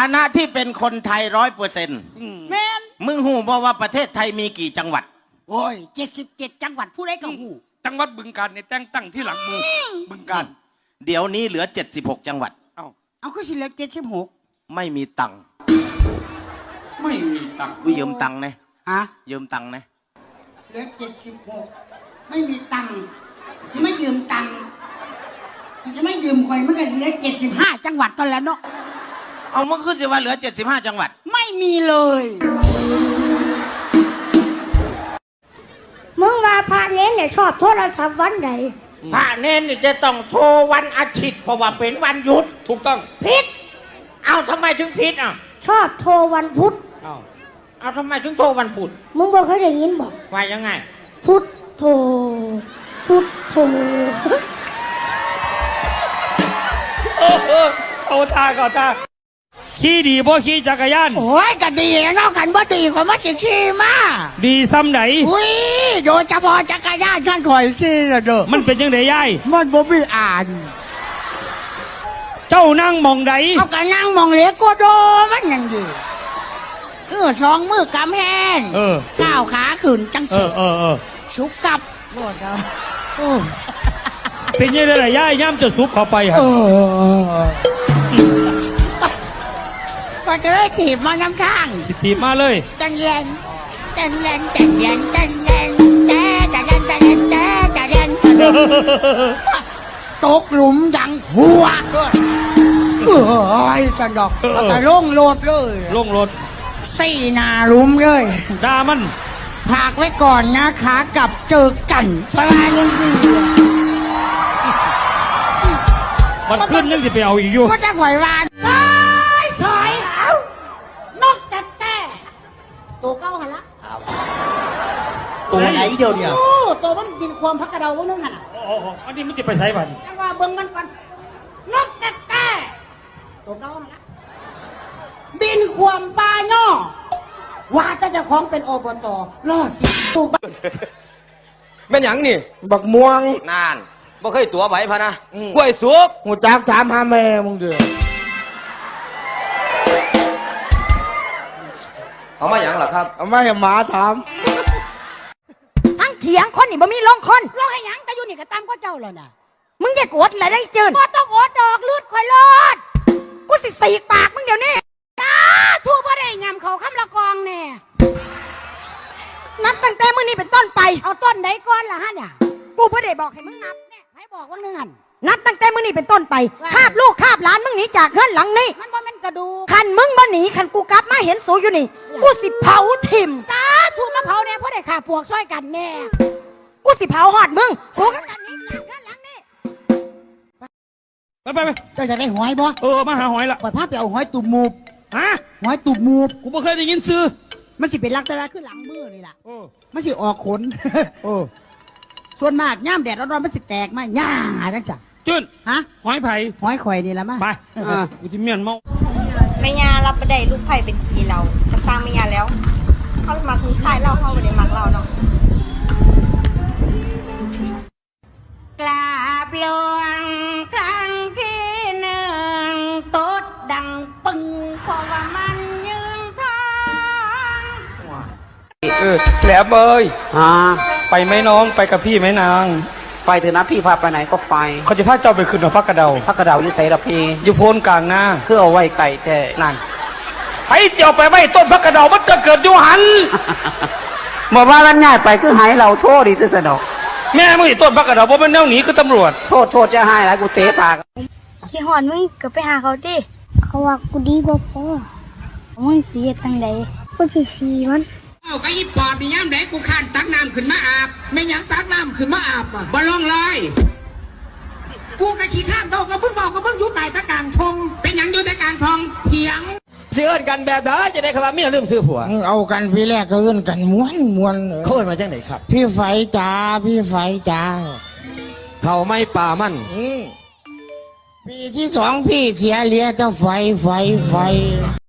านะที่เป็นคนไทยร้อยเปอร์เซ็นต์แม่นมึงหูบอกว่าประเทศไทยมีกี่จังหวัด โอ้ยเจ็ดสิบเจ็ดจังหวัดผู้ใดก็หูจังหวัดบึงการเนี่ยแต่งตั้งที่หลังมือบึงการเดี๋ยวนี้เหลือ 76 จังหวัด เอ้าเอาก็สิเหลือเจ็ดสิบหกไม่มีตังค์ไม่มีตังค์กูยืมตังค์นะฮะยืมตังค์นะเหลือเจ็ดสิบหกไม่มีตังค์จะไม่ยืมตังค์จะไม่ยืมคอยมันก็สิเหลือเจ็ดสิบห้าจังหวัดตอนแล้วเนาะ เอามึงคือสิว่าเหลือ 75 จังหวัด ไม่มีเลย มึงว่าพระเน้นเนี่ยชอบโทรศัพท์วันไหนพระเน้นนี่จะต้องโทรวันอาทิตย์เพราะว่าเป็นวันหยุด ถูกต้องพิษเอาทำไมถึงผิดอะชอบโทรวันพุธเอาเอาทำไมถึงโทรวันพุธมึงบอกเคยได้ยินบอกว่ายังไง พุธโทรพุธโทรโอ้โหเอาท่าก่อนท่า ขี่ดีบ่ขี่จักรยาน โอ้ยก็ดีเนาะกันว่าดีกว่ามาสิขี่มาดีซ้ำไหน อุ้ยโดยเฉพาะจักรยานขั้นข่อยขี่น่ะเด้อมันเป็นยังไงยาย มันบ่มีอ่านเจ้านั่งมองไหนเอากระนั่งมองเหล็กก็โดมันยังดีเออสองมือกำแหงเออ ก้าวขาขึ้นจังเอสิอเออเออชุกกลับโลดเอาโอ้เป็นยังไงล่ะยายย่ำจะซุปเข้าไปคเอรับอมันก็ เลยถีบมาน้ำข้างสิทีมาเลยจังแรงจังแรงจังแรงจังแรงแต่แต่แต่แต่แต่แต่แต่ตกหลุมดังหัวเอ้ยจันดอกเออมันก็ลงโลดเลยลงรถสี่หนาหลุมเลยด่ามันพากไว้ก่อนนะขากลับเจอกันประมาณนี้มันขึ้นยังสิไปเอาอีกอยู่ก็จะหวยวาน ตัวไหนเดียวเนี่ยโอ้ตัวมันบินความพักกระเดาพวกนึงหันอะอ๋ออ๋ออันนี้มันจะไปใส่บัตรจังว่าเบิ่งมันก่อนนกแต่แต่ตัวเก้าหันละบินความปลาย่อว่าจะจะของเป็นอบตล่อสิตูบแม่นหยังนี่ บักม่วงนานบ่เคยตัวไหวพะนะกล้วยสุกหูจักถามหาแม่มึงเดือเอามาหยังล่ะครับ เอามาให้หมาถามทั้งเถียงค นนี่บ่มีลงคนร้องให้หยังแต่อยู่นี่ก็ตามก็เจ้าแล้วนะมึงอย่ากดเลยได้จืนบ่ต้องอดดอกลืดคอยรอดกูสิสีกปากมึงเดี๋ยวนี้จ้าทั่วบ่ได้ยำเขาคำละกองแน่นับตั้งแต่มื้อนี้เป็นต้นไป เอาต้นไหนก่อนล่ะฮะเนี่ย กูบ่ได้บอกให้มึงนับเนี่ยให้บอกว่าเนื่อน นับตั้งแต่มื้อนี้เป็นต้นไปว่า คาบลูกคาบหลานมึงหนีจากเฮือนหลังนี้มันบ่แม่นกระดูก คันมึงบ่หนีคันกูกลับมาเห็นสูอยู่นี่ กูสิเผาทิ่ม สาธุมะเผาเนี่ยเพราะได้ขาปวกช่วยกันแน่ กูสิเผาหอดมึงสูกับกันหนี้จากเฮือนหลังนี้ไปไปไปเจ้าจะได้หอยบ่เออมาหาหอยละปล่อยพาไปเอาหอยตุ่มมูบฮะหอยตุ่มมูบกูไม่เคยได้ยินซื้อมันสิเป็นลักษณะคือหลังมือนี่ล่ะโอ้มันสิออกขนโอ้ส่วนมากย่ามแดดร้อนๆมันสิแตกมาย่าจังจ้ะจืนฮะหอยไผ่หอยข่อยนี่ละมาไปกูที่เมียนเมาแม่ยารับประเดลูกไผ่เป็นทีเราก็สร้างแม่ยาแล้วเขามาคุณชายเราเข้าไปในมักเราเนาะ ราบหลวงครั้งที่หนึ่งตดดังปึงเพราะว่ามันยืนทองเออแหลมเอ้ยฮะไปไหมน้องไปกับพี่ไหมนาง ไปเถอะนะพี่พาไปไหนก็ไปเขาจะพาเจ้าไปขึ้นหอพักกระเดาพักกระเดาอยู่ใส่ละพี่อยู่โพนกลางนาคือเอาไว้ไก่แต่นั่นไผ่เจียวไปไว้ต้นพักกระเดามันก็เกิดอยู่หันบอกว่ามันง่ายไปคือหายเราโทษดีที่สนอก แม่มึงอีต้นพักกระเดาเพราะมันแนวหนีคือตำรวจ โทษโทษจะให้แล้วกูเตะปากที่หอนมึงก็ไปหาเขาดิเขาว่ากูดีกว่าพ่อมึงเสียตังใดกูสิสีมันเอาก็อีปอบนี่ย่ำไหนกูข้านตักน้ำขึ้นมาอาบไม่หยังตักน้ำขึ้นมาอาบอะบ่ลงเลยกูกะขี้ข้านโตก็เพิ่งบอกก็เพิ่งอยู่ใต้ตะกาง งเชื่อกันแบบไหนจะได้คำว่าเมียลืมซื้อผัว เอากันพี่แรกก็เอื้นกันม้วนม้วนเขาเอิ้นมาจังไหนครับ พี่ไฟจ้าพี่ไฟจ้าเขาไม่ป่ามันปีที่สองพี่เสียเหลียเจ้าไฟไฟไฟ